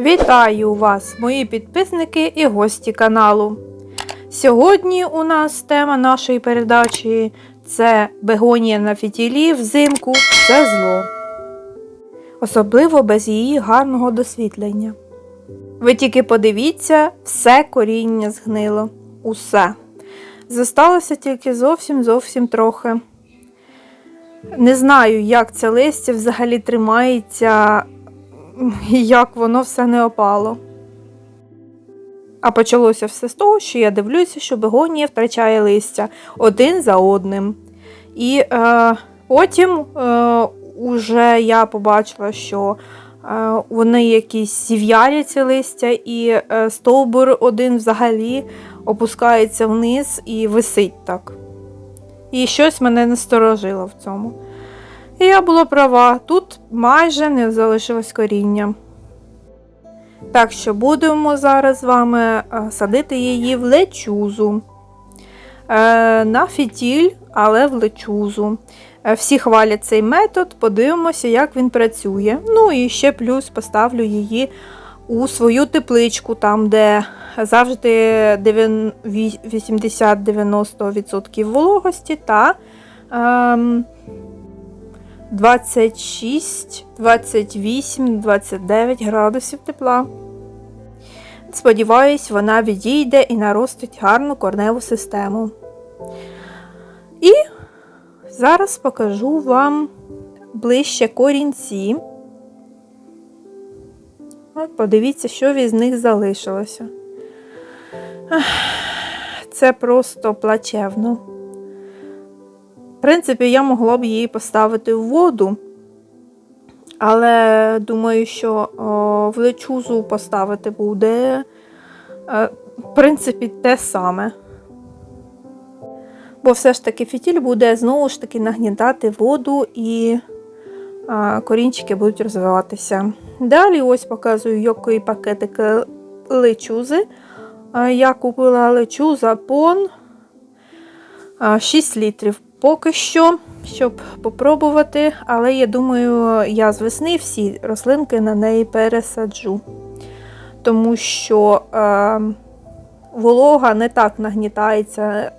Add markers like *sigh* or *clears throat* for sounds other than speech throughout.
Вітаю вас, мої підписники і гості каналу. Сьогодні у нас тема нашої передачі це бегонія на фітілі взимку це зло. Особливо без її гарного досвітлення. Ви тільки подивіться, все коріння згнило. Усе. Зосталося тільки зовсім зовсім трохи. Не знаю, як це листя взагалі тримається *laughs* і як воно все не опало. А почалося все з того, що я дивлюся, що бегонія втрачає листя один за одним. І е, потім е, уже я побачила, що е, вони якісь зів'ялі ці листя, і е, стовбур один взагалі опускається вниз і висить так. І щось мене насторожило в цьому. І я була права, тут майже не залишилось коріння. Так що будемо зараз з вами е, садити її в лечузу. Е, на фітіль, але в лечузу. Е, Всі хвалять цей метод, подивимося, як він працює. Ну і ще плюс поставлю її у свою тепличку, там, де завжди 80-90% вологості та ем, 26, 28, 29 градусів тепла. Сподіваюсь, вона відійде і наростить гарну корневу систему. І зараз покажу вам ближче корінці. От подивіться, що від них залишилося. Це просто плачевно. В принципі, я могла б її поставити в воду, але думаю, що в лечузу поставити буде, е, в принципі, те саме. Бо все ж таки фітіль буде знову ж таки нагнітати воду і корінчики будуть розвиватися. Далі ось показую, який пакетик лечузи. А, Я купила лечуза пон 6 літрів поки що, щоб попробувати, але я думаю, я з весни всі рослинки на неї пересаджу. Тому що е, волога не так нагнітається е,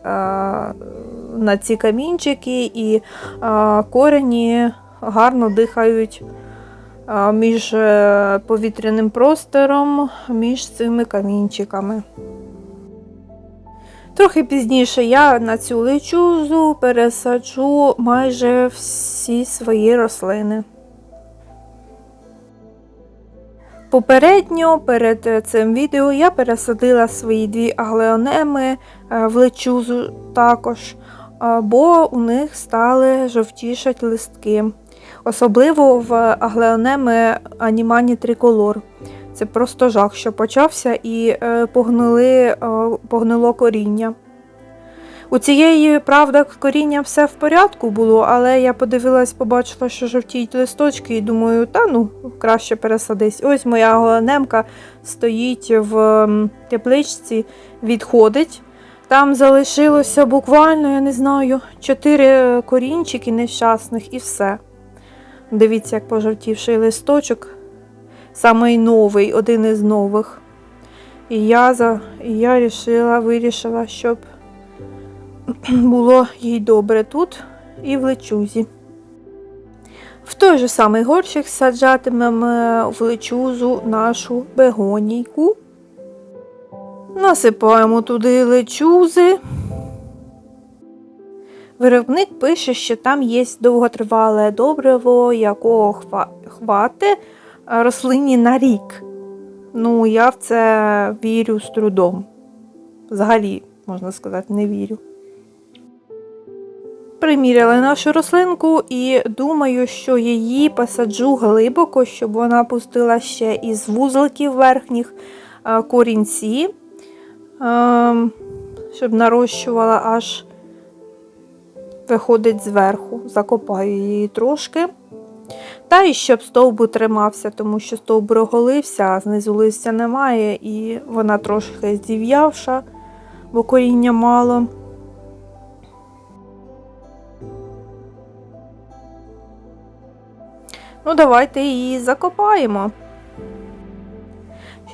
на ці камінчики, і е, корені гарно дихають е, між е, повітряним простором, між цими камінчиками. Трохи пізніше я на цю лечузу пересаджу майже всі свої рослини. Попередньо перед цим відео я пересадила свої дві аглеонеми е, в лечузу також, е, бо у них стали жовтішать листки. Особливо в аглеонеми анімані триколор. Це просто жах, що почався і е, погнили, е, погнило коріння. У цієї, правда, коріння все в порядку було, але я подивилась, побачила, що жовтіють листочки, і думаю, та ну, краще пересадись. Ось моя голонемка стоїть в тепличці, відходить. Там залишилося буквально, я не знаю, чотири корінчики нещасних і все. Дивіться, як пожовтівший листочок самий новий, один із нових. І я за, і я рішила, вирішила, щоб *clears throat* було їй добре тут і в лечузі. В той же самий горщик саджатимемо в лечузу нашу бегонійку. Насипаємо туди лечузи. Виробник пише, що там є довготривале добриво, якого хва... хвати рослині на рік. Ну, я в це вірю з трудом. Взагалі, можна сказати, не вірю. Приміряли нашу рослинку і думаю, що її посаджу глибоко, щоб вона пустила ще із вузликів верхніх е, корінці, е, щоб нарощувала аж виходить зверху. Закопаю її трошки. Та і щоб стовбур тримався, тому що стовбур оголився, а знизу листя немає, і вона трошки зів'явша, бо коріння мало. Ну, давайте її закопаємо.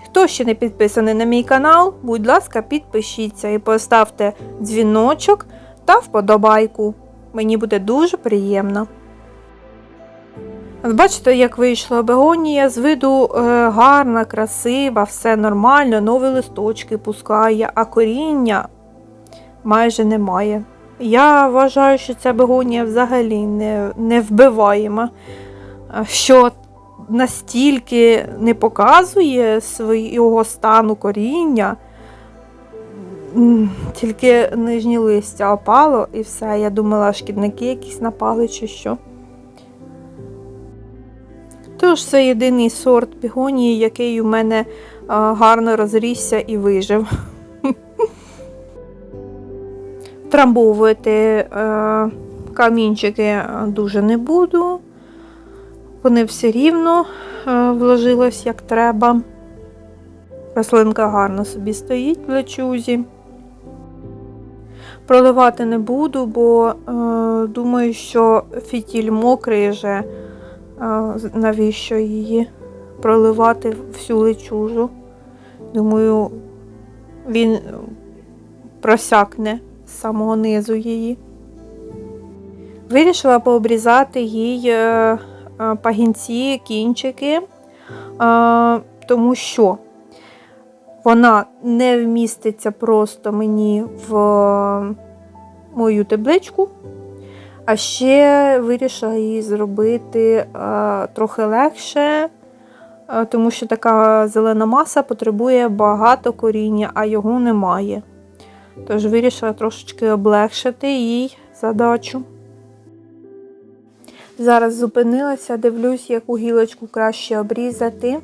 Хто ще не підписаний на мій канал, будь ласка, підпишіться і поставте дзвіночок та вподобайку. Мені буде дуже приємно. Бачите, як вийшла бегонія, з виду е, гарна, красива, все нормально, нові листочки пускає, а коріння майже немає. Я вважаю, що ця бегонія взагалі не, не вбиваєма, що настільки не показує свого стану коріння, тільки нижні листя опало і все. Я думала, шкідники якісь напали чи що. Тож це єдиний сорт бігонії, який у мене гарно розрісся і вижив. *laughs* Трамбовувати е, камінчики е, дуже не буду. Вони все рівно е, вложились як треба. Рослинка гарно собі стоїть в лечузі. Проливати не буду, бо думаю, що фітіль мокрий вже. Навіщо її проливати всю лечужу. Думаю, він е, просякне з самого низу її. Вирішила пообрізати їй е, е, пагінці, кінчики, тому що вона не вміститься просто мені в мою табличку. А ще вирішила її зробити е, трохи легше, е, тому що така зелена маса потребує багато коріння, а його немає. Тож вирішила трошечки облегшити їй задачу. Зараз зупинилася, дивлюсь, яку гілочку краще обрізати.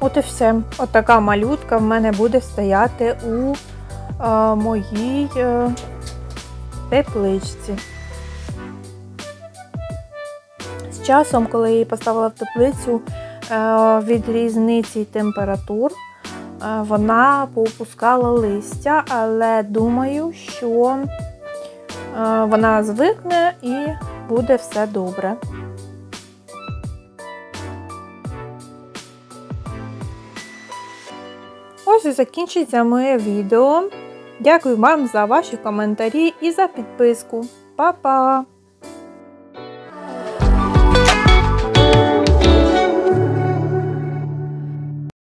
От і все. От така малютка в мене буде стояти у е, моїй е, тепличці. З часом, коли я її поставила в теплицю е, від різниці температур, е, вона поопускала листя, але думаю, що е, вона звикне і буде все добре. Ось закінчиться моє відео. Дякую вам за ваші коментарі і за підписку. Па-па!